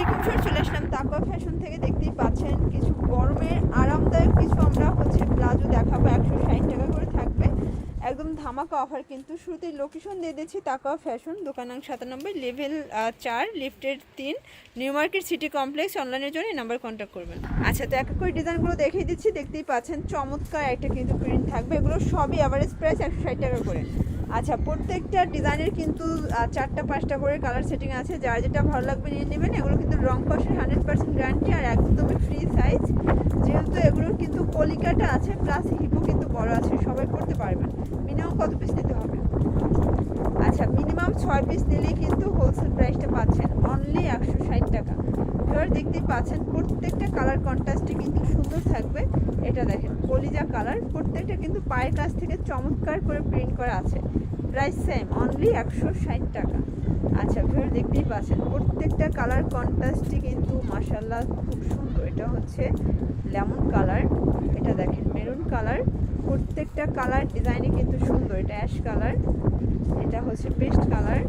আলাইকুম চলে আসলাম তাকওয়া ফ্যাশন থেকে দেখতেই পাচ্ছেন কিছু গরমের আরামদায়ক কিছু আমরা হচ্ছে প্লাজো দেখাবো, একশো ষাট টাকা করে থাকবে। একদম ধামাকা অফার কিন্তু শুরুতেই লোকেশন দিয়ে দিচ্ছি তাকওয়া ফ্যাশন দোকানাং সাতানব্বই লেভেল চার লিফটের তিন নিউ মার্কেট সিটি কমপ্লেক্স অনলাইনের জন্য এই নাম্বার কন্ট্যাক্ট করবেন। আচ্ছা তো এক এক ডিজাইনগুলো দেখিয়ে দিচ্ছি, দেখতেই পাচ্ছেন চমৎকার একটা কিন্তু প্রিন্ট থাকবে, এগুলো সবই অ্যাভারেজ প্রাইস একশো ষাট টাকা করে। আচ্ছা প্রত্যেকটা ডিজাইনের কিন্তু চারটা পাঁচটা করে কালার সেটিং আছে। যার যেটা ভালো লাগবে নিয়ে নেবেন। এগুলো কিন্তু রং কষের হান্ড্রেড পার্সেন্ট গ্যারান্টি আর একদমই ফ্রি সাইজ যেহেতু এগুলোর কিন্তু কলিকাটা আছে প্লাস হিপো কিন্তু বড় আছে, সবাই পড়তে পারবেন মিনিমাম কত পিস নিতে হবে? আচ্ছা মিনিমাম ছয় পিস নিলেই কিন্তু হোলসেল প্রাইসটা পাচ্ছেন। অনলি একশো ষাট টাকা এবার দেখতেই পাচ্ছেন, প্রত্যেকটা কালার কন্ট্রাস্টে কিন্তু সুন্দর থাকবে। এটা দেখেন, কলিজা কালার প্রত্যেকটা কিন্তু পায়ের কাছ থেকে চমৎকার করে প্রিন্ট করা আছে। প্রাইস সেম অনলি একশো ষাট টাকা। আচ্ছা ফের দেখতেই পাচ্ছেন, প্রত্যেকটা কালার কন্ট্রাস্টই কিন্তু মাসাল্লাহ খুব সুন্দর। এটা হচ্ছে লেমন কালার এটা দেখেন মেরুন কালার প্রত্যেকটা কালার ডিজাইনই কিন্তু সুন্দর। এটা অ্যাশ কালার এটা হচ্ছে পেস্ট কালার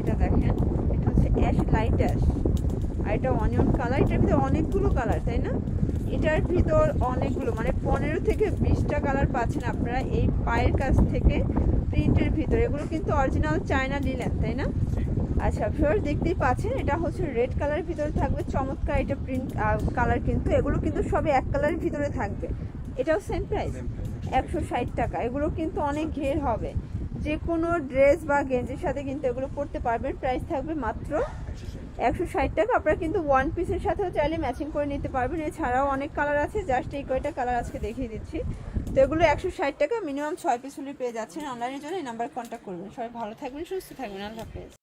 এটা দেখেন, এটা হচ্ছে অ্যাশ লাইট অ্যাশ আর এটা অনিয়ন কালার এটার ভিতরে অনেকগুলো কালার তাই না? এটার ভিতর অনেকগুলো মানে পনেরো থেকে বিশটা কালার পাচ্ছেন আপনারা এই পায়ের কাছ থেকে প্রিন্টের ভিতরে। এগুলো কিন্তু অরিজিনাল চায়না নিলেন তাই না? আচ্ছা ফিওর দেখতেই পাচ্ছেন এটা হচ্ছে রেড কালারের ভিতরে থাকবে চমৎকার এটা প্রিন্ট কালার কিন্তু। এগুলো কিন্তু সবই এক কালারের ভিতরে থাকবে। এটাও সেম প্রাইস একশো ষাট টাকা এগুলো কিন্তু অনেক ঘের হবে। যে কোনো ড্রেস বা গেঞ্জির সাথে কিন্তু এগুলো পরতে পারবেন। প্রাইস থাকবে মাত্র একশো ষাট টাকা। আপনারা কিন্তু ওয়ান পিসের সাথেও চাইলে ম্যাচিং করে নিতে পারবেন। এছাড়াও অনেক কালার আছে জাস্ট এই কয়টা কালার আজকে দেখিয়ে দিচ্ছি। তো এগুলো একশো ষাট টাকা মিনিমাম ছয় পিস হলে পেয়ে যাচ্ছেন। অনলাইনের জন্য এই নাম্বার কন্ট্যাক্ট করবেন। সবাই ভালো থাকবেন, সুস্থ থাকবেন। আল্লাহ হাফেজ।